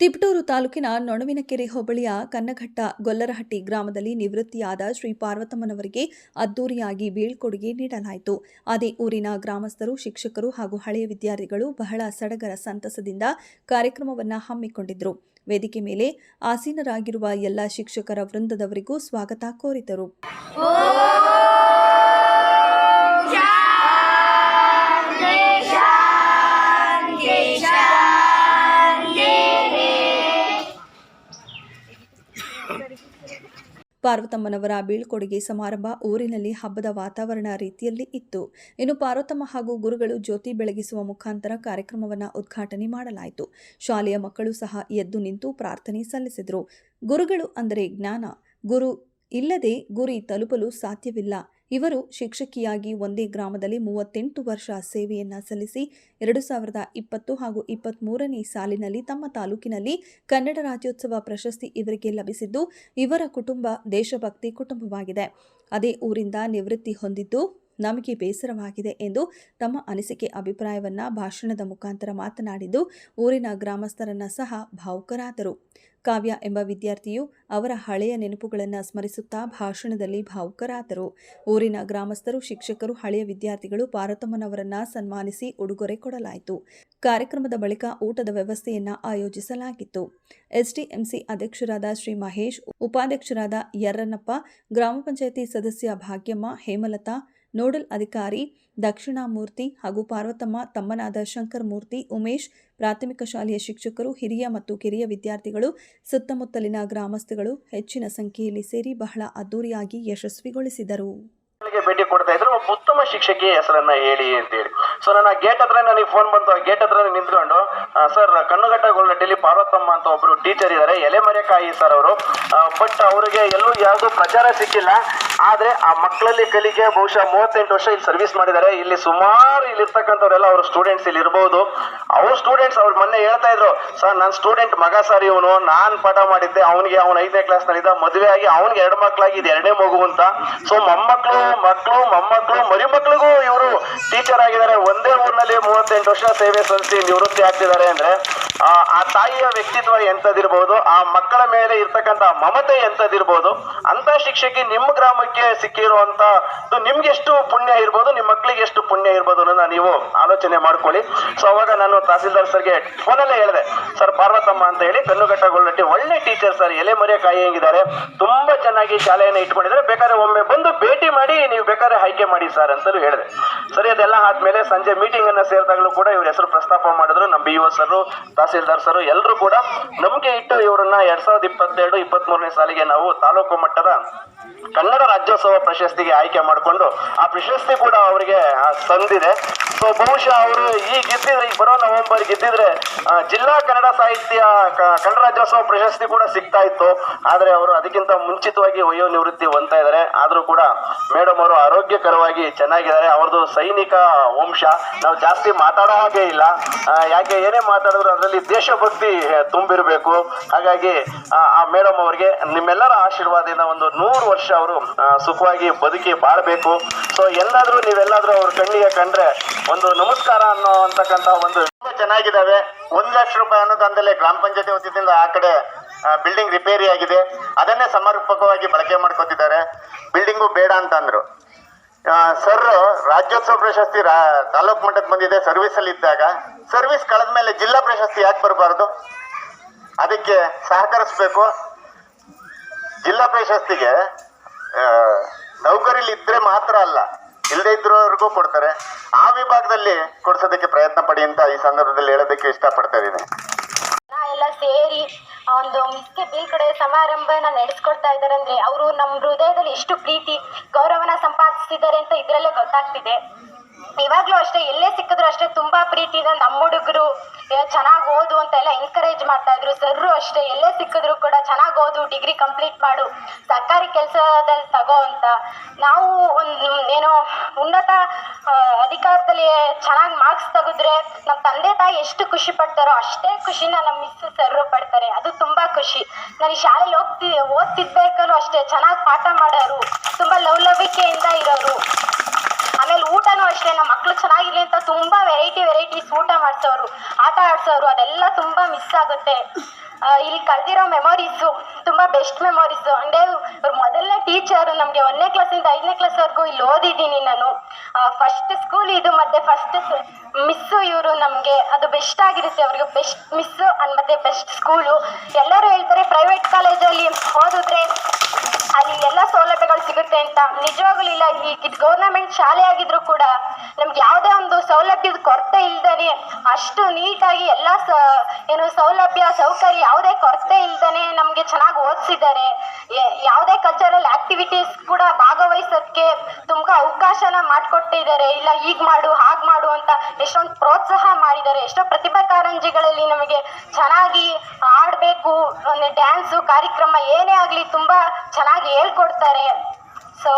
ತಿಪಟೂರು ತಾಲೂಕಿನ ನೊಣವಿನಕೆರೆ ಹೋಬಳಿಯ ಕನ್ನಘಟ್ಟ ಗೊಲ್ಲರಹಟ್ಟಿ ಗ್ರಾಮದಲ್ಲಿ ನಿವೃತ್ತಿಯಾದ ಶ್ರೀ ಪಾರ್ವತಮ್ಮನವರಿಗೆ ಅದ್ದೂರಿಯಾಗಿ ಬೀಳ್ಕೊಡುಗೆ ನೀಡಲಾಯಿತು. ಅದೇ ಊರಿನ ಗ್ರಾಮಸ್ಥರು, ಶಿಕ್ಷಕರು ಹಾಗೂ ಹಳೆಯ ವಿದ್ಯಾರ್ಥಿಗಳು ಬಹಳ ಸಡಗರ ಸಂತಸದಿಂದ ಕಾರ್ಯಕ್ರಮವನ್ನು ಹಮ್ಮಿಕೊಂಡಿದ್ದರು ವೇದಿಕೆ ಮೇಲೆ ಆಸೀನರಾಗಿರುವ ಎಲ್ಲ ಶಿಕ್ಷಕರ ವೃಂದದವರಿಗೂ ಸ್ವಾಗತ ಕೋರಿದರು. ಪಾರ್ವತಮ್ಮನವರ ಬೀಳ್ಕೊಡುಗೆ ಸಮಾರಂಭ ಊರಿನಲ್ಲಿ ಹಬ್ಬದ ವಾತಾವರಣ ರೀತಿಯಲ್ಲಿ ಇತ್ತು. ಇನ್ನು ಪಾರ್ವತಮ್ಮ ಹಾಗೂ ಗುರುಗಳು ಜ್ಯೋತಿ ಬೆಳಗಿಸುವ ಮುಖಾಂತರ ಕಾರ್ಯಕ್ರಮವನ್ನು ಉದ್ಘಾಟನೆ ಮಾಡಲಾಯಿತು. ಶಾಲೆಯ ಮಕ್ಕಳು ಸಹ ಎದ್ದು ನಿಂತು ಪ್ರಾರ್ಥನೆ ಸಲ್ಲಿಸಿದರು. ಗುರುಗಳು ಅಂದರೆ ಜ್ಞಾನ. ಗುರು ಇಲ್ಲದೆ ಗುರಿ ತಲುಪಲು ಸಾಧ್ಯವಿಲ್ಲ. ಇವರು ಶಿಕ್ಷಕಿಯಾಗಿ ಒಂದೇ ಗ್ರಾಮದಲ್ಲಿ ಮೂವತ್ತೆಂಟು ವರ್ಷ ಸೇವೆಯನ್ನು ಸಲ್ಲಿಸಿ ಎರಡು ಸಾವಿರದ ಇಪ್ಪತ್ತು ಹಾಗೂ ಇಪ್ಪತ್ತ್ಮೂರನೇ ಸಾಲಿನಲ್ಲಿ ತಮ್ಮ ತಾಲೂಕಿನಲ್ಲಿ ಕನ್ನಡ ರಾಜ್ಯೋತ್ಸವ ಪ್ರಶಸ್ತಿ ಇವರಿಗೆ ಲಭಿಸಿದ್ದು, ಇವರ ಕುಟುಂಬ ದೇಶಭಕ್ತಿ ಕುಟುಂಬವಾಗಿದೆ. ಅದೇ ಊರಿಂದ ನಿವೃತ್ತಿ ಹೊಂದಿದ್ದು ನಮಗೆ ಬೇಸರವಾಗಿದೆ ಎಂದು ತಮ್ಮ ಅನಿಸಿಕೆ ಅಭಿಪ್ರಾಯವನ್ನ ಭಾಷಣದ ಮುಖಾಂತರ ಮಾತನಾಡಿದ್ದು, ಊರಿನ ಗ್ರಾಮಸ್ಥರನ್ನ ಸಹ ಭಾವುಕರಾದರು. ಕಾವ್ಯ ಎಂಬ ವಿದ್ಯಾರ್ಥಿಯು ಅವರ ಹಳೆಯ ನೆನಪುಗಳನ್ನು ಸ್ಮರಿಸುತ್ತಾ ಭಾಷಣದಲ್ಲಿ ಭಾವುಕರಾದರು. ಊರಿನ ಗ್ರಾಮಸ್ಥರು, ಶಿಕ್ಷಕರು, ಹಳೆಯ ವಿದ್ಯಾರ್ಥಿಗಳು ಪಾರ್ವತಮ್ಮನವರನ್ನ ಸನ್ಮಾನಿಸಿ ಉಡುಗೊರೆ ಕೊಡಲಾಯಿತು. ಕಾರ್ಯಕ್ರಮದ ಬಳಿಕ ಊಟದ ವ್ಯವಸ್ಥೆಯನ್ನ ಆಯೋಜಿಸಲಾಗಿತ್ತು. ಎಸ್ಡಿಎಂಸಿ ಅಧ್ಯಕ್ಷರಾದ ಶ್ರೀ ಮಹೇಶ್, ಉಪಾಧ್ಯಕ್ಷರಾದ ಯರ್ರನಪ್ಪ ಗ್ರಾಮ ಪಂಚಾಯಿತಿ ಸದಸ್ಯ ಭಾಗ್ಯಮ್ಮ, ಹೇಮಲತಾ ನೋಡಲ್ ಅಧಿಕಾರಿ ದಕ್ಷಿಣಾಮೂರ್ತಿ ಹಾಗೂ ಪಾರ್ವತಮ್ಮ ತಮ್ಮನಾದ ಶಂಕರಮೂರ್ತಿ ಉಮೇಶ್, ಪ್ರಾಥಮಿಕ ಶಾಲೆಯ ಶಿಕ್ಷಕರು, ಹಿರಿಯ ಮತ್ತು ಕಿರಿಯ ವಿದ್ಯಾರ್ಥಿಗಳು, ಸುತ್ತಮುತ್ತಲಿನ ಗ್ರಾಮಸ್ಥಗಳು ಹೆಚ್ಚಿನ ಸಂಖ್ಯೆಯಲ್ಲಿ ಸೇರಿ ಬಹಳ ಅದ್ದೂರಿಯಾಗಿ ಯಶಸ್ವಿಗೊಳಿಸಿದರು. ಭೇಟಿ ಕೊಡ್ತಾ ಇದ್ರು. ಉತ್ತಮ ಶಿಕ್ಷಕಿ ಹೆಸರನ್ನ ಹೇಳಿ ಅಂತ ಹೇಳಿ. ಸೊ ನನ್ನ ಗೇಟ್ ಹತ್ರ ನನಗೆ ಫೋನ್ ಬಂತು ಗೇಟ್ ಹತ್ರ ನಿಂತ್ಕೊಂಡು ಸರ್ ಕಣ್ಣುಗಟ್ಟ ಗೊಲ್ಲಟ್ಟಿಲಿ ಪಾರ್ವತಮ್ಮ ಅಂತ ಒಬ್ರು ಟೀಚರ್ ಇದ್ದಾರೆ. ಎಲೆಮರೆಕಾಯಿ ಸರ್ ಅವರು. ಬಟ್ ಅವರಿಗೆ ಎಲ್ಲೂ ಯಾವುದು ಪ್ರಚಾರ ಸಿಕ್ಕಿಲ್ಲ. ಆದ್ರೆ ಆ ಮಕ್ಕಳಲ್ಲಿ ಕಲಿಕೆ, ಬಹುಶಃ ಮೂವತ್ತೆಂಟು ವರ್ಷ ಇಲ್ಲಿ ಸರ್ವಿಸ್ ಮಾಡಿದ್ದಾರೆ. ಇಲ್ಲಿ ಸುಮಾರು ಇಲ್ಲಿ ಇರ್ತಕ್ಕಂಥವ್ರೆಲ್ಲ ಅವ್ರ ಸ್ಟೂಡೆಂಟ್ಸ್ ಇಲ್ಲಿ ಇರ್ಬೋದು. ಅವ್ರ ಸ್ಟೂಡೆಂಟ್ಸ್ ಅವ್ರು ಮೊನ್ನೆ ಹೇಳ್ತಾ ಇದ್ರು, ಸರ್ ನನ್ನ ಸ್ಟೂಡೆಂಟ್ ಮಗ ಸರ್ ಇವನು, ನಾನ್ ಪಾಠ ಮಾಡಿದ್ದೆ, ಅವನಿಗೆ ಅವನ ಐದನೇ ಕ್ಲಾಸ್ ನಲ್ಲಿದ್ದ, ಮದುವೆ ಆಗಿ ಅವನಿಗೆ ಎರಡು ಮಕ್ಕಳಾಗಿ ಇದು ಎರಡನೇ ಮಗು ಅಂತ. ಸೊ ಮೊಮ್ಮಕ್ಕಳು ಮಕ್ಕಳು ಮೊಮ್ಮಕ್ಕಳು ಮರಿ ಮಕ್ಕಳಿಗೂ ಇವರು ಟೀಚರ್ ಆಗಿದ್ದಾರೆ. ಒಂದೇ ಊರಿನಲ್ಲಿ ಮೂವತ್ತೆಂಟು ವರ್ಷ ಸೇವೆ ಸಲ್ಲಿಸಿ ನಿವೃತ್ತಿ ಆಗ್ತಿದ್ದಾರೆ ಅಂದ್ರೆ ತಾಯಿಯ ವ್ಯಕ್ತಿತ್ವ ಎಂಥದ್ದಿರ್ಬೋದು, ಆ ಮಕ್ಕಳ ಮೇಲೆ ಇರ್ತಕ್ಕಂಥ ಮಮತೆ ಎಂತದಿರಬಹುದು ಅಂತ ಶಿಕ್ಷಕಿ ನಿಮ್ಮ ಗ್ರಾಮಕ್ಕೆ ಸಿಕ್ಕಿರುವಂತ ನಿಮ್ಗೆ ಎಷ್ಟು ಪುಣ್ಯ ಇರ್ಬೋದು, ನಿಮ್ಮ ಮಕ್ಕಳಿಗೆ ಎಷ್ಟು ಪುಣ್ಯ ಇರ್ಬೋದು ಅನ್ನೋದನ್ನ ನೀವು ಆಲೋಚನೆ ಮಾಡ್ಕೊಳ್ಳಿ. ಸೊ ಅವಾಗ ನಾನು ತಹಸೀಲ್ದಾರ್ ಸರ್ಗೆ ಫೋನಲ್ಲೇ ಹೇಳಿದೆ, ಸರ್, ಪಾರ್ವತಮ್ಮ ಅಂತ ಹೇಳಿ ಕಣ್ಣುಗಟ್ಟಗೊಳ್ಳಟ್ಟಿ ಒಳ್ಳೆ ಟೀಚರ್ ಸರ್, ಎಲೆ ಮರೆ ಕಾಯಿ ಹೆಂಗಿದ್ದಾರೆ, ತುಂಬಾ ಚೆನ್ನಾಗಿ ಶಾಲೆಯನ್ನು ಇಟ್ಕೊಂಡಿದ್ದಾರೆ, ಬೇಕಾದ್ರೆ ಒಮ್ಮೆ ಬಂದು ಭೇಟಿ ಮಾಡಿ, ನೀವು ಬೇಕಾದ್ರೆ ಆಯ್ಕೆ ಮಾಡಿ ಸರ್ ಅಂತಲೂ ಹೇಳಿದೆ. ಸರಿ, ಅದೆಲ್ಲ ಆದ್ಮೇಲೆ ಸಂಜೆ ಮೀಟಿಂಗ್ ಅನ್ನ ಸೇರಿದಾಗಲೂ ಕೂಡ ಇವ್ರ ಹೆಸರು ಪ್ರಸ್ತಾಪ ಮಾಡಿದ್ರು ನಮ್ಮ B O sir, tahsildar sir ಎಲ್ಲರೂ ಕೂಡ ನಂಬಿಕೆ ಇಟ್ಟು ಇವರನ್ನ ಎರಡ್ ಸಾವಿರದ ಇಪ್ಪತ್ತೆರಡು ಇಪ್ಪತ್ತ್ ಮೂರನೇ ಸಾಲಿಗೆ ನಾವು ತಾಲೂಕು ಮಟ್ಟದ ಕನ್ನಡ ರಾಜ್ಯೋತ್ಸವ ಪ್ರಶಸ್ತಿಗೆ ಆಯ್ಕೆ ಮಾಡಿಕೊಂಡು ಆ ಪ್ರಶಸ್ತಿ ಕೂಡ ಅವರಿಗೆ ಸಂದಿದೆ ಸೊ ಬಹುಶಃ ಅವರು ಈ ಗೆದ್ದಿದ್ರೆ ಈಗ ಬರೋ ನವೆಂಬರ್ ಗೆದ್ದಿದ್ರೆ ಜಿಲ್ಲಾ ಕನ್ನಡ ಸಾಹಿತ್ಯ ಕನ್ನಡ ರಾಜ್ಯೋತ್ಸವ ಪ್ರಶಸ್ತಿ ಕೂಡ ಸಿಗ್ತಾ ಇತ್ತು. ಆದ್ರೆ ಅವರು ಅದಕ್ಕಿಂತ ಮುಂಚಿತವಾಗಿ ವಯೋ ನಿವೃತ್ತಿ ಹೊಂದ್ತಾ ಇದ್ದಾರೆ. ಆದ್ರೂ ಕೂಡ ಮೇಡಮ್ ಅವರು ಆರೋಗ್ಯಕರವಾಗಿ ಚೆನ್ನಾಗಿದ್ದಾರೆ. ಅವ್ರದ್ದು ಸೈನಿಕ ವಂಶ. ನಾವು ಜಾಸ್ತಿ ಮಾತಾಡೋ ಹಾಗೆ ಇಲ್ಲ. ಯಾಕೆ ಏನೇ ಮಾತಾಡಿದ್ರು ಅದರಲ್ಲಿ ದೇಶಭಕ್ತಿ ಆ, ತುಂಬಿರಬೇಕು. ಹಾಗಾಗಿ ಆ, ಮೇಡಮ್ ಅವರಿಗೆ ನಿಮ್ಮೆಲ್ಲರ ಆಶೀರ್ವಾದದಿಂದ ಒಂದು ನೂರು ವರ್ಷ ಅವರು ಸುಖವಾಗಿ ಬದುಕಿ ಬಾಳ್ಬೇಕು. ಸೊ ಎಲ್ಲಾದ್ರೂ ನೀವೆಲ್ಲಾದ್ರೂ ಅವ್ರ ಕಣ್ಣಿಗೆ ಕಂಡ್ರೆ ಒಂದು ನಮಸ್ಕಾರ ಅನ್ನೋ ಅಂತಕ್ಕಂತ ಒಂದು ಚೆನ್ನಾಗಿದ್ದಾವೆ. ಒಂದ್ ಲಕ್ಷ ರೂಪಾಯಿ ಅನುದಾನದಲ್ಲಿ ಗ್ರಾಮ ಪಂಚಾಯತಿ ವತಿಯಿಂದ ಆ ಕಡೆ ಬಿಲ್ಡಿಂಗ್ ರಿಪೇರಿ ಆಗಿದೆ. ಅದನ್ನೇ ಸಮರ್ಪಕವಾಗಿ ಬಳಕೆ ಮಾಡ್ಕೊತಿದ್ದಾರೆ. ಬಿಲ್ಡಿಂಗು ಬೇಡ ಅಂತ ಅಂದ್ರು ಸರ್, ರಾಜ್ಯೋತ್ಸವ ಪ್ರಶಸ್ತಿ ತಾಲೂಕ್ ಮಟ್ಟಕ್ಕೆ ಬಂದಿದೆ ಸರ್ವಿಸ್ ಅಲ್ಲಿ ಇದ್ದಾಗ. ಸರ್ವಿಸ್ ಕಳೆದ ಮೇಲೆ ಜಿಲ್ಲಾ ಪ್ರಶಸ್ತಿ ಯಾಕೆ ಬರಬಾರ್ದು? ಅದಕ್ಕೆ ಸಹಕರಿಸಬೇಕು. ಜಿಲ್ಲಾ ಪ್ರಶಸ್ತಿಗೆ ನೌಕರಿಲಿ ಇದ್ರೆ ಮಾತ್ರ ಅಲ್ಲ ಇಲ್ಲದೆ ಇದ್ರವರೆಗೂ ಕೊಡ್ತಾರೆ. ಆ ವಿಭಾಗದಲ್ಲಿ ಕೊಡ್ಸೋದಕ್ಕೆ ಪ್ರಯತ್ನ ಪಡಿ ಅಂತ ಈ ಸಂದರ್ಭದಲ್ಲಿ ಹೇಳೋದಕ್ಕೆ ಇಷ್ಟಪಡ್ತಾ ಇದ್ದೀನಿ. ಸೇರಿ ಒಂದು ಮಿಸ್ಕೆ ಬೀಳ್ಕಡೆ ಸಮಾರಂಭನ ನಡೆಸ್ಕೊಡ್ತಾ ಇದ್ದಾರೆ ಅಂದ್ರೆ ಅವರು ನಮ್ಮ ಹೃದಯದಲ್ಲಿ ಎಷ್ಟು ಪ್ರೀತಿ, ಗೌರವನ ಸಂಪಾದಿಸಿದ್ದಾರೆ ಅಂತ ಇದರಲ್ಲೇ ಗೊತ್ತಾಗ್ತಿದೆ. ಇವಾಗ್ಲೂ ಅಷ್ಟೇ, ಎಲ್ಲೇ ಸಿಕ್ಕಿದ್ರು ಅಷ್ಟೇ ತುಂಬಾ ಪ್ರೀತಿಯಿಂದ ನಮ್ಮ ಹುಡುಗರು ಚೆನ್ನಾಗಿ ಓದು ಅಂತ ಎಲ್ಲ ಎನ್ಕರೇಜ್ ಮಾಡ್ತಾ ಇದ್ರು. ಸರ್ರು ಅಷ್ಟೇ, ಎಲ್ಲೇ ಸಿಕ್ಕಿದ್ರು ಕೂಡ ಚೆನ್ನಾಗಿ ಓದು ಡಿಗ್ರಿ ಕಂಪ್ಲೀಟ್ ಮಾಡು. ಸರ್ಕಾರಿ ಕೆಲಸದಲ್ಲಿ ತಗೋ ಅಂತ. ನಾವು ಒಂದು ಏನೋ ಉನ್ನತ ಅಧಿಕಾರದಲ್ಲಿ ಚೆನ್ನಾಗಿ ಮಾರ್ಕ್ಸ್ ತೆಗೆದ್ರೆ ನಮ್ಮ ತಂದೆ ತಾಯಿ ಎಷ್ಟು ಖುಷಿ ಪಡ್ತಾರೋ ಅಷ್ಟೇ ಖುಷಿನ ನಮ್ಮ ಮಿಸ್ ಸರ್ರು ಪಡ್ತಾರೆ. ಅದು ತುಂಬಾ ಖುಷಿ. ನಾನು ಶಾಲೆಯಲ್ಲಿ ಹೋಗ್ತಿ ಓದ್ತಿದ್ಬೇಕಲ್ಲೂ ಅಷ್ಟೇ, ಚೆನ್ನಾಗಿ ಪಾಠ ಮಾಡೋರು, ತುಂಬಾ ಲವಲವಿಕೆಯಿಂದ ಇರೋರು. ತುಂಬ ವೆರೈಟಿ ವೆರೈಟೀಸ್ ಊಟ ಮಾಡಿಸೋರು, ಆಟ ಆಡ್ಸೋರು, ಅದೆಲ್ಲ ತುಂಬ ಮಿಸ್ ಆಗುತ್ತೆ. ಇಲ್ಲಿ ಕಳೆದಿರೋ ಮೆಮೊರೀಸು ತುಂಬ ಬೆಸ್ಟ್ ಮೆಮೊರೀಸು ಅಂದರೆ ಇವ್ರು ಮೊದಲನೇ ಟೀಚರು ನಮಗೆ ಒಂದನೇ ಕ್ಲಾಸಿಂದ ಐದನೇ ಕ್ಲಾಸ್ವರೆಗೂ ಇಲ್ಲಿ ಓದಿದ್ದೀನಿ ನಾನು. ಫಸ್ಟ್ ಸ್ಕೂಲ್ ಇದು, ಮತ್ತೆ ಫಸ್ಟ್ ಮಿಸ್ಸು ಇವರು ನಮಗೆ. ಅದು ಬೆಸ್ಟ್ ಆಗಿರುತ್ತೆ ಅವ್ರಿಗೆ. ಬೆಸ್ಟ್ ಮಿಸ್ಸು ಮತ್ತೆ ಬೆಸ್ಟ್ ಸ್ಕೂಲು ಎಲ್ಲರೂ ಹೇಳ್ತಾರೆ ಪ್ರೈವೇಟ್ ಕಾಲೇಜಲ್ಲಿ ಓದಿದ್ರೆ ಅಲ್ಲಿ ಸಿಗುತ್ತೆ ಅಂತ ನಿಜವಾಗ್ಲೂ ಇಲ್ಲ. ಈ ಗೌರ್ನಮೆಂಟ್ ಶಾಲೆ ಆಗಿದ್ರು ಕೂಡ ನಮ್ಗೆ ಯಾವುದೇ ಒಂದು ಸೌಲಭ್ಯದ ಕೊರತೆ ಇಲ್ದೇ ಅಷ್ಟು ನೀಟಾಗಿ ಎಲ್ಲ ಏನು ಸೌಲಭ್ಯ, ಸೌಕರ್ಯ ಯಾವುದೇ ಕೊರತೆ ಇಲ್ದೇ ನಮಗೆ ಚೆನ್ನಾಗಿ ಓದಿಸಿದ್ದಾರೆ. ಯಾವುದೇ ಕಲ್ಚರಲ್ ಆಕ್ಟಿವಿಟೀಸ್ ಕೂಡ ಭಾಗವಹಿಸೋದಕ್ಕೆ ತುಂಬಾ ಅವಕಾಶನ ಮಾಡಿಕೊಟ್ಟಿದ್ದಾರೆ. ಇಲ್ಲ ಈಗ ಮಾಡು, ಹಾಗೆ ಮಾಡು ಅಂತ ಎಷ್ಟೊಂದು ಪ್ರೋತ್ಸಾಹ ಮಾಡಿದ್ದಾರೆ. ಎಷ್ಟೋ ಪ್ರತಿಭಾ ಕಾರಂಜಿಗಳಲ್ಲಿ ನಮಗೆ ಚೆನ್ನಾಗಿ ಆಡಬೇಕು ಡ್ಯಾನ್ಸು ಕಾರ್ಯಕ್ರಮ ಏನೇ ಆಗಲಿ ತುಂಬ ಚೆನ್ನಾಗಿ ಹೇಳ್ಕೊಡ್ತಾರೆ. ಸೊ